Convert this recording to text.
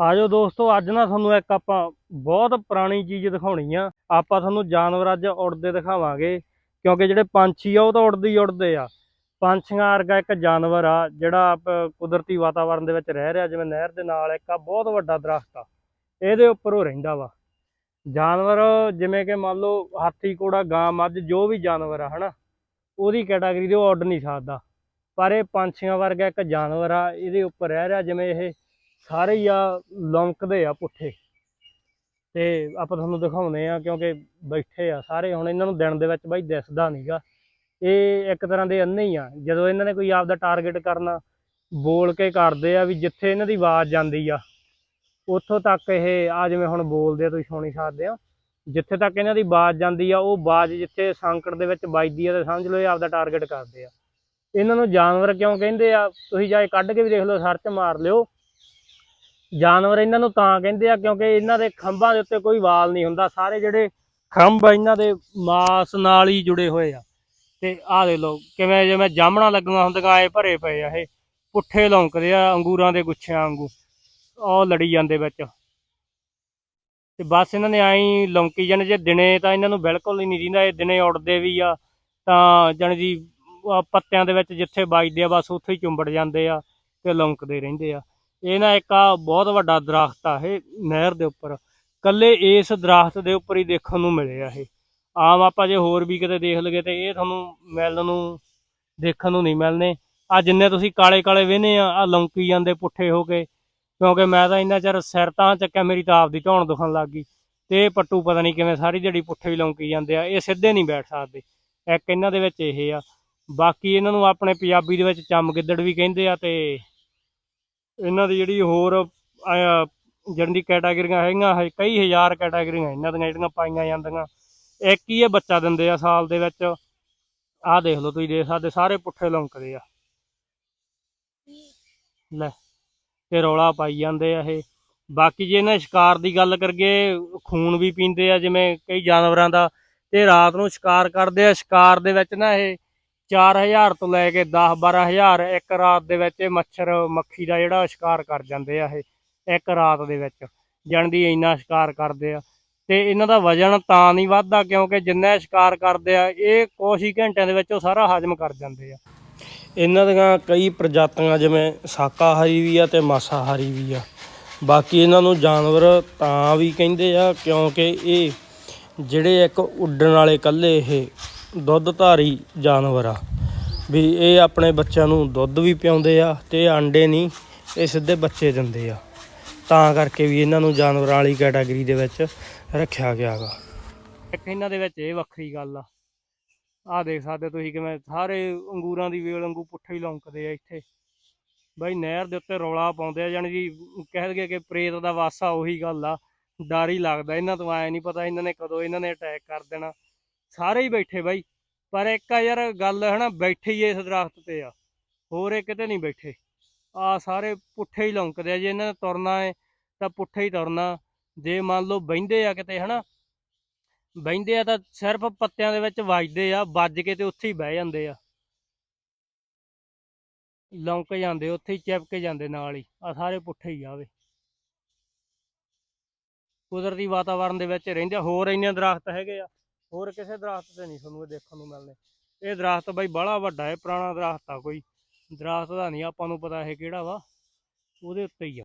ਆਜੋ ਦੋਸਤੋ, ਅੱਜ ਨਾ ਤੁਹਾਨੂੰ ਇੱਕ ਆਪਾਂ ਬਹੁਤ ਪੁਰਾਣੀ ਚੀਜ਼ ਦਿਖਾਉਣੀ ਆ। ਆਪਾਂ ਤੁਹਾਨੂੰ ਜਾਨਵਰ ਅੱਜ ਉੜਦੇ ਦਿਖਾਵਾਂਗੇ, ਕਿਉਂਕਿ ਜਿਹੜੇ ਪੰਛੀ ਆ ਉਹ ਤਾਂ ਉੜਦੇ ਹੀ ਉੜਦੇ ਆ। ਪੰਛੀਆਂ ਵਰਗਾ ਇੱਕ ਜਾਨਵਰ ਆ, ਜਿਹੜਾ ਆਪ- ਕੁਦਰਤੀ ਵਾਤਾਵਰਣ ਦੇ ਵਿੱਚ ਰਹਿ ਰਿਹਾ, ਜਿਵੇਂ ਨਹਿਰ ਦੇ ਨਾਲ ਇੱਕ ਆ, ਬਹੁਤ ਵੱਡਾ ਦਰਖਤ ਆ। ਇਹਦੇ ਉੱਪਰ ਉਹ ਰਹਿੰਦਾ ਵਾ। ਜਾਨਵਰ, ਜਿਵੇਂ ਕਿ ਮੰਨ ਲਓ ਹਾਥੀ, ਘੋੜਾ, ਗਾਂ, ਮੱਝ, ਜੋ ਵੀ ਜਾਨਵਰ ਆ, ਹਨਾ, ਉਹਦੀ ਕੈਟਾਗਰੀ ਦੇ ਉਹ ਉੱਡ ਨਹੀਂ ਸਕਦਾ। ਪਰ ਇਹ ਪੰਛੀਆਂ ਵਰਗਾ ਇੱਕ ਜਾਨਵਰ ਆ, ਇਹਦੇ ਉੱਪਰ ਰਹਿ ਰਿਹਾ, ਜਿਵੇਂ ਇਹ ਸਾਰੇ ਹੀ ਆ ਲੌਂਕਦੇ ਆ ਪੁੱਠੇ। ਤੇ ਆਪਾਂ ਤੁਹਾਨੂੰ ਦਿਖਾਉਂਦੇ ਆ ਕਿਉਂਕਿ ਬੈਠੇ ਆ ਸਾਰੇ, ਹੁਣ ਇਹਨਾਂ ਨੂੰ ਦਿਨ ਦੇ ਵਿੱਚ ਬਾਈ ਦਿਸਦਾ ਨਹੀਂਗਾ ਇਹ ਇੱਕ ਤਰ੍ਹਾਂ ਦੇ ਅੰਨੇ ਹੀ ਆ। ਜਦੋਂ ਇਹਨਾਂ ਨੇ ਕੋਈ ਆਪਦਾ ਟਾਰਗੇਟ ਕਰਨਾ, ਬੋਲ ਕੇ ਕਰਦੇ ਆ ਵੀ ਜਿੱਥੇ ਇਹਨਾਂ ਦੀ ਆਵਾਜ਼ ਜਾਂਦੀ ਆ, ਉੱਥੋਂ ਤੱਕ ਇਹ ਆ ਜਿਵੇਂ ਹੁਣ ਬੋਲਦੇ ਆ, ਤੁਸੀਂ ਸੁਣੀ ਸਕਦੇ ਆ ਜਿੱਥੇ ਤੱਕ ਇਹਨਾਂ ਦੀ ਆਵਾਜ਼ ਜਾਂਦੀ ਆ, ਉਹ ਆਵਾਜ਼ ਜਿੱਥੇ ਸੰਕਟ ਦੇ ਵਿੱਚ ਵੱਜਦੀ ਆ, ਤੇ ਸਮਝ ਲਓ ਇਹ ਆਪਦਾ ਟਾਰਗੇਟ ਕਰਦੇ ਆ। ਇਹਨਾਂ ਨੂੰ ਜਾਨਵਰ ਕਿਉਂ ਕਹਿੰਦੇ ਆ? ਤੁਸੀਂ ਜਾਏ ਕੱਢ ਕੇ ਵੀ ਦੇਖ ਲਓ, ਸਰਚ ਮਾਰ ਲਿਓ। ਜਾਨਵਰ ਇਹਨਾਂ ਨੂੰ ਤਾਂ ਕਹਿੰਦੇ ਆ, ਕਿਉਂਕਿ ਇਹਨਾਂ ਦੇ ਖੰਭਾਂ ਦੇ ਉੱਤੇ ਕੋਈ ਵਾਲ ਨਹੀਂ ਹੁੰਦਾ। ਸਾਰੇ ਜਿਹੜੇ ਖੰਭ ਇਹਨਾਂ ਦੇ ਮਾਸ ਨਾਲ ਹੀ ਜੁੜੇ ਹੋਏ ਆ। ਤੇ ਆਹ ਦੇ ਲੋ ਕਿਵੇਂ ਜਿਵੇਂ ਜਾਮਣਾ ਲੱਗੀਆਂ ਹੁੰਦੀਆਂ ਐ ਭਰੇ ਪਏ ਆ ਇਹ। ਪੁੱਠੇ ਲੌਂਕਦੇ ਆ, ਅੰਗੂਰਾਂ ਦੇ ਗੁੱਛਿਆਂ ਵਾਂਗੂ। ਉਹ ਲੜੀ ਜਾਂਦੇ ਵਿੱਚ। ਤੇ ਬਸ ਇਹਨਾਂ ਨੇ ਐਂ ਲੌਂਕੀ ਜਾਣੇ, ਜੇ ਦਿਨੇ ਤਾਂ ਇਹਨਾਂ ਨੂੰ ਬਿਲਕੁਲ ਹੀ ਨਹੀਂ ਦਿੰਦਾ, ਇਹ ਦਿਨੇ ਉੱਡਦੇ ਵੀ ਆ। ਤਾਂ ਜਾਣੀ ਜੀ ਪੱਤਿਆਂ ਦੇ ਵਿੱਚ ਜਿੱਥੇ ਵੱਜਦੇ ਆ, ਬਸ ਉੱਥੇ ਹੀ ਚੁੰਬੜ ਜਾਂਦੇ ਆ ਤੇ ਲੌਂਕਦੇ ਰਹਿੰਦੇ ਆ। ਇਹ ਨਾ ਇੱਕ ਆ ਬਹੁਤ ਵੱਡਾ ਦਰਖਤ ਆ ਇਹ ਨਹਿਰ ਦੇ ਉੱਪਰ। ਕੱਲੇ ਇਸ ਦਰਖਤ ਦੇ ਉੱਪਰ ਹੀ ਦੇਖਣ ਨੂੰ ਮਿਲੇ ਆ ਇਹ। ਆਮ ਆਪਾਂ ਜੇ ਹੋਰ ਵੀ ਕਿਤੇ ਦੇਖ ਲਗੇ ਤੇ ਇਹ ਤੁਹਾਨੂੰ ਮਿਲਣ ਨੂੰ, ਦੇਖਣ ਨੂੰ ਨਹੀਂ ਮਿਲਨੇ ਆ ਜਿੰਨੇ ਤੁਸੀਂ ਕਾਲੇ ਕਾਲੇ ਵੇਹਨੇ ਆ ਆ ਲੌਂਕੀ ਜਾਂਦੇ ਪੁੱਠੇ ਹੋ ਕੇ, ਕਿਉਂਕਿ ਮੈਂ ਤਾਂ ਇੰਨਾ ਚਿਰ ਸਿਰ ਤਾਂ ਚੱਕਿਆ, ਮੇਰੀ ਤਾਂ ਆਪਦੀ ਧੌਣ ਦੁਖਣ ਲੱਗ ਗਈ। ਤੇ ਇਹ ਪੱਟੂ ਪਤਾ ਨਹੀਂ ਕਿਵੇਂ ਸਾਰੀ ਜੜੀ ਪੁੱਠੇ ਹੀ ਲੌਂਕੀ ਜਾਂਦੇ ਆ, ਇਹ ਸਿੱਧੇ ਨਹੀਂ ਬੈਠ ਸਕਦੇ। ਇੱਕ ਇਹਨਾਂ ਦੇ ਵਿੱਚ ਇਹ ਆ। ਬਾਕੀ ਇਹਨਾਂ ਨੂੰ ਆਪਣੇ ਪੰਜਾਬੀ ਦੇ ਵਿੱਚ ਚਮ ਗਿੱਦੜ ਵੀ ਕਹਿੰਦੇ ਆ ਤੇ ਇਹਨਾਂ ਦੀ ਜਿਹੜੀ ਹੋਰ ਆ, ਜਿਹੜੀ ਦੀ ਕੈਟਾਗਰੀਆਂ ਹੈਗੀਆਂ ਕਈ ਹਜ਼ਾਰ ਕੈਟਾਗਰੀਆਂ ਇਹਨਾਂ ਦੀਆਂ ਜਿਹੜੀਆਂ ਪਾਈਆਂ ਜਾਂਦੀਆਂ। ਇੱਕ ਹੀ ਇਹ ਬੱਚਾ ਦਿੰਦੇ ਆ ਸਾਲ ਦੇ ਵਿੱਚ। ਆਹ ਦੇਖ ਲਓ ਤੁਸੀਂ ਦੇਖ ਸਕਦੇ ਸਾਰੇ ਪੁੱਠੇ ਲੌਂਕਦੇ ਆ। ਲੈ ਤੇ ਰੌਲਾ ਪਾਈ ਜਾਂਦੇ ਆ ਇਹ। ਬਾਕੀ ਜੇ ਇਹਨਾਂ ਸ਼ਿਕਾਰ ਦੀ ਗੱਲ ਕਰੀਏ ਖੂਨ ਵੀ ਪੀਂਦੇ ਆ ਜਿਵੇਂ ਕਈ ਜਾਨਵਰਾਂ ਦਾ ਤੇ ਰਾਤ ਨੂੰ ਸ਼ਿਕਾਰ ਕਰਦੇ ਆ। ਸ਼ਿਕਾਰ ਦੇ ਵਿੱਚ ਨਾ ਇਹ 4000 ਤੋਂ ਲੈ ਕੇ 10 12000 ਇੱਕ ਰਾਤ ਦੇ ਵਿੱਚ ਇਹ ਮੱਛਰ, ਮੱਖੀ ਦਾ ਜਿਹੜਾ ਸ਼ਿਕਾਰ ਕਰ ਜਾਂਦੇ ਆ ਇਹ, ਇੱਕ ਰਾਤ ਦੇ ਵਿੱਚ। ਜਾਣਦੀ ਇੰਨਾ ਸ਼ਿਕਾਰ ਕਰਦੇ ਆ। ਤੇ ਇਹਨਾਂ ਦਾ ਵਜਨ ਤਾਂ ਨਹੀਂ ਵੱਧਦਾ ਕਿਉਂਕਿ ਜਿੰਨਾ ਸ਼ਿਕਾਰ ਕਰਦੇ ਆ, ਇਹ ਕੁਛ ਹੀ ਘੰਟਿਆਂ ਦੇ ਵਿੱਚ ਉਹ ਸਾਰਾ ਹਜਮ ਕਰ ਜਾਂਦੇ ਆ। ਇਹਨਾਂ ਦੀਆਂ ਕਈ ਪ੍ਰਜਾਤੀਆਂ ਜਿਵੇਂ ਸ਼ਾਕਾਹਾਰੀ ਵੀ ਆ ਤੇ ਮਾਸਾਹਾਰੀ ਵੀ ਆ। ਬਾਕੀ ਇਹਨਾਂ ਨੂੰ ਜਾਨਵਰ ਤਾਂ ਵੀ ਕਹਿੰਦੇ ਆ ਕਿਉਂਕਿ ਇਹ ਜਿਹੜੇ ਇੱਕ ਉੱਡਣ ਵਾਲੇ ਇਕੱਲੇ ਇਹ ਦੁੱਧ ਧਾਰੀ ਜਾਨਵਰ ਆ। ਵੀ ਇਹ ਆਪਣੇ ਬੱਚਿਆਂ ਨੂੰ ਦੁੱਧ ਵੀ ਪਿਆਉਂਦੇ ਆ ਤੇ ਆਂਡੇ ਨਹੀਂ, ਇਹ ਸਿੱਧੇ ਬੱਚੇ ਦਿੰਦੇ ਆ। ਤਾਂ ਕਰਕੇ ਵੀ ਇਹਨਾਂ ਨੂੰ ਜਾਨਵਰਾਂ ਵਾਲੀ ਕੈਟਾਗਰੀ ਦੇ ਵਿੱਚ ਰੱਖਿਆ ਗਿਆ ਗਾ। ਇੱਕ ਇਹਨਾਂ ਦੇ ਵਿੱਚ ਇਹ ਵੱਖਰੀ ਗੱਲ ਆ। ਆਹ ਦੇਖ ਸਕਦੇ ਤੁਸੀਂ ਕਿਵੇਂ ਸਾਰੇ ਅੰਗੂਰਾਂ ਦੀ ਵੇਲ ਵਾਂਗੂ ਪੁੱਠੇ ਹੀ ਲੌਂਕਦੇ ਆ ਇੱਥੇ। ਬਈ ਨਹਿਰ ਦੇ ਉੱਤੇ ਰੌਲਾ ਪਾਉਂਦੇ ਆ ਜਾਣੀ ਜੀ ਕਹਿ ਦਈਏ ਕਿ ਪ੍ਰੇਤ ਦਾ ਵਾਸਾ ਉਹੀ ਗੱਲ ਆ। ਡਰ ਹੀ ਲੱਗਦਾ, ਇਹਨਾਂ ਤੋਂ ਐ ਨਹੀਂ ਪਤਾ ਇਹਨਾਂ ਨੇ ਕਦੋਂ ਇਹਨਾਂ ਨੇ ਅਟੈਕ ਕਰ ਦੇਣਾ। ਸਾਰੇ ਹੀ ਬੈਠੇ ਬਾਈ। ਪਰ ਇੱਕ ਆ ਯਾਰ ਗੱਲ ਹਨਾ, ਬੈਠੇ ਹੀ ਇਸ ਦਰਖਤ ਤੇ ਆ। ਹੋਰ ਇਹ ਕਿਤੇ ਨਹੀਂ ਬੈਠੇ। ਆ ਸਾਰੇ ਪੁੱਠੇ ਹੀ ਲੌਂਕਦੇ ਆ। ਜੇ ਇਹਨਾਂ ਨੇ ਤੁਰਨਾ ਹੈ ਤਾਂ ਪੁੱਠੇ ਹੀ ਤੁਰਨਾ। ਜੇ ਮੰਨ ਲਓ ਬਹਿੰਦੇ ਆ ਕਿਤੇ ਹਨਾ, ਬਹਿੰਦੇ ਆ ਤਾਂ ਸਿਰਫ ਪੱਤਿਆਂ ਦੇ ਵਿੱਚ ਵੱਜਦੇ ਆ, ਵੱਜ ਕੇ ਤੇ ਉੱਥੇ ਹੀ ਬਹਿ ਜਾਂਦੇ ਆ। ਲੌਂਕ ਜਾਂਦੇ, ਉੱਥੇ ਹੀ ਚਿਪਕ ਜਾਂਦੇ ਨਾਲ ਹੀ। ਆ ਸਾਰੇ ਪੁੱਠੇ ਹੀ ਆਵੇ ਕੁਦਰਤੀ ਵਾਤਾਵਰਣ ਦੇ ਵਿੱਚ ਰਹਿੰਦੇ ਹੋਰ ਇੰਨੇ ਦਰਖਤ ਹੈਗੇ ਆ। ਹੋਰ ਕਿਸੇ ਦਰਖਤ ਤੇ ਨਹੀਂ ਤੁਹਾਨੂੰ ਇਹ ਦੇਖਣ ਨੂੰ ਮਿਲਨੇ ਇਹ ਦਰਖਤ ਬਾਈ ਬੜਾ ਵੱਡਾ ਹੈ ਪੁਰਾਣਾ ਦਰਖਤ ਆ ਕੋਈ। ਦਰਖਤ ਦਾ ਨਹੀਂ ਆਪਾਂ ਨੂੰ ਪਤਾ ਇਹ ਕਿਹੜਾ ਵਾ, ਉਹਦੇ ਉੱਤੇ ਹੀ ਆ।